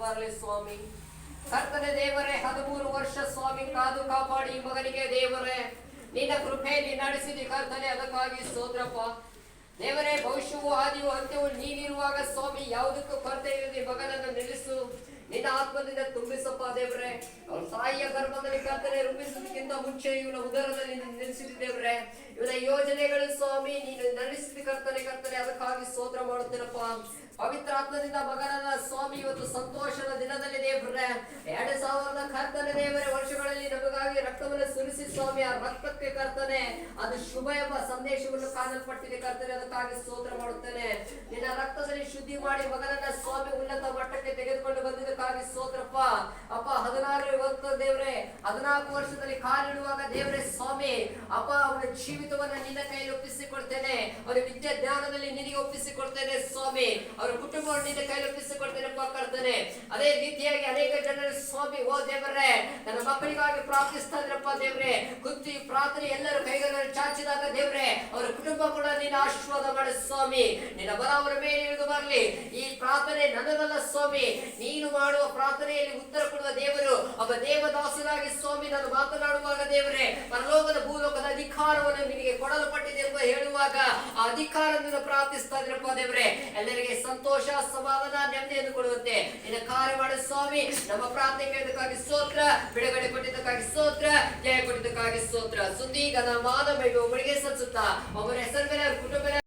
ಬರಲಿ ಸ್ವಾಮಿ. ಕರ್ತನೆ ದೇವರೇ, ಹದಿಮೂರು ವರ್ಷ ಸ್ವಾಮಿ ಕಾದು ಕಾಪಾಡಿ ಮಗನಿಗೆ ದೇವರೇ, ನಿನ್ನ ಕೃಪೆಯಲ್ಲಿ ನಡೆಸಿದಿ ಕರ್ತನೆ, ಅದಕ್ಕಾಗಿ ಸೋದ್ರಪ್ಪ ದೇವರೇ, ಭವಿಷ್ಯವು ಆದಿಯು ಅಂತ್ಯವು ನೀನಿರುವಾಗ ಸ್ವಾಮಿ, ಯಾವುದಕ್ಕೂ ಕೊರತೆ ಇರದೆ ಮಗನನ್ನು ನಿಲ್ಲಿಸು. ನಿನ್ನ ಆತ್ಮದಿಂದ ತುಂಬಿಸಪ್ಪ ದೇವರೇ. ಅವನ ತಾಯಿಯ ಗರ್ಭದಲ್ಲಿ ಕರ್ತನೆ ರೂಪಿಸುವುದಕ್ಕಿಂತ ಮುಂಚೆ ಇವನ ಉದರದಲ್ಲಿ ನಿಲ್ಲಿಸಿದ ದೇವರೇ ಇವನ ಸ್ವಾಮಿ. ನೀನು ನಡೆಸಿದ ಕರ್ತನೆ ಕರ್ತನೆ, ಅದಕ್ಕಾಗಿ ಸ್ತೋತ್ರ ಮಾಡುತ್ತೇನಪ್ಪ. ಪವಿತ್ರ ಆತ್ಮದಿಂದ ಮಗನನ್ನ ಸ್ವಾಮಿ, ಇವತ್ತು ಸಂತೋಷದ ದಿನದಲ್ಲಿ ದೇವರೇ. ಎರಡು ಸಾವಿರದ ಕರ್ತನೆ ದೇವರೇ ವರ್ಷಗಳಲ್ಲಿ ನಮಗಾಗಿ ರಕ್ತವನ್ನು ಸುರಿಸಿ ಸ್ವಾಮಿ, ಆ ರಕ್ತಕ್ಕೆ ಕರ್ತನೆ, ಅದು ಶುಭ ಎಂಬ ಸಂದೇಶವನ್ನು ಕಾಣಲ್ಪಟ್ಟಿದೆ ಕರ್ತನೆ, ಅದಕ್ಕಾಗಿ ಸ್ತೋತ್ರ ಮಾಡುತ್ತೇನೆ. ನಿನ್ನ ರಕ್ತದಲ್ಲಿ ಶುದ್ಧಿ ಮಾಡಿ ಮಗನನ್ನ ಸ್ವಾಮಿ ಉನ್ನತ ಮಟ್ಟಕ್ಕೆ ತೆಗೆದುಕೊಂಡು ಬಂದಿದ್ದಕ್ಕಾಗಿ ಸ್ತೋತ್ರಪ್ಪ. ದೇವರೇ, ಹದಿನಾಲ್ಕು ವರ್ಷದಲ್ಲಿ ಕಾಲಿಡುವಾಗ ದೇವರೇ, ಸ್ವಾಮಿ, ಅಪ್ಪ ಅವರ ಜೀವಿತವನ್ನ ನಿನ್ನ ಕೈಯಲ್ಲಿ ಒಪ್ಪಿಸಿಕೊಡ್ತೇನೆ. ಅವರ ವಿದ್ಯಾ ಜ್ಞಾನದಲ್ಲಿ ನಿನಗೆ ಒಪ್ಪಿಸಿಕೊಡ್ತೇನೆ, ಸ್ವಾಮಿ. ಅವರ ಕುಟುಂಬವನ್ನು ನಿನ್ನ ಕೈಯಲ್ಲಿ ಒಪ್ಪಿಸಿಕೊಡ್ತೇನೆ ಕರ್ತನೆ. ಅದೇ ರೀತಿಯಾಗಿ ಅನೇಕ ಜನರು, ಸ್ವಾಮಿ, ಓ ದೇವರೇ, ನನ್ನ ಮಕ್ಕಳಿಗಾಗಿ ಪ್ರಾರ್ಥಿಸ್ತಾ ಇದ್ರಪ್ಪ ದೇವ್ರೆ. ಕುತ್ತಿ ಪ್ರಾರ್ಥನೆ ಎಲ್ಲರೂ ಕೈಗಳನ್ನು ಚಾಚಿದಾಗ ದೇವ್ರೆ, ಅವರ ಕುಟುಂಬ ಕೂಡ ನಿನ್ನ ಆಶೀರ್ವಾದ ಮಾಡು ಸ್ವಾಮಿ. ನಿನ್ನ ಬಲ ಅವರ ಮೇಲೆ ಇಳಿದು ಬರಲಿ. ಈ ಪ್ರಾರ್ಥನೆ ನನ್ನದಲ್ಲ ಸ್ವಾಮಿ. ನೀನು ಮಾಡುವ ಪ್ರಾರ್ಥನೆಯಲ್ಲಿ ಉತ್ತರ ಕೊಡುವ ದೇವರು ಒಬ್ಬ ದೇವದಾಸನಾಗಿ ಸ್ವಾಮಿ. ನಾನು ಮಾತನಾಡುವಾಗ ದೇವರೇ, ಪರಲೋಕದ ಭೂಲೋಕದ ಅಧಿಕಾರವನ್ನು ಅಧಿಕಾರದಿಂದ ಪ್ರಾರ್ಥಿಸ್ತಾ ಇದ್ರಪ್ಪ ದೇವರೇ, ಎಲ್ಲರಿಗೆ ಸಂತೋಷ, ಸಮಾಧಾನ, ನೆಮ್ಮದಿಯನ್ನು ಕೊಡುವಂತೆ. ನಿನ್ನ ಕಾರ್ಯ ಮಾಡ ಸ್ವಾಮಿ, ನಮ್ಮ ಪ್ರಾರ್ಥನೆ ಕೇಳಿದಕ್ಕಾಗಿ ಸ್ತೋತ್ರ, ಬಿಡುಗಡೆ ಕೊಟ್ಟಿದ್ದಕ್ಕಾಗಿ ಸ್ತೋತ್ರ ಜಯ ಕೊಟ್ಟಿದ್ದಕ್ಕಾಗಿ ಸ್ತೋತ್ರ. ಸುದ್ದಿ ಗನ ಮಾನ ಮೈಗೆ ಒಬ್ಬರಿಗೆ ಸಲ್ಲಿಸುತ್ತಾ ಒಬ್ಬರ ಹೆಸರು ಮೇಲೆ ಕುಟುಂಬ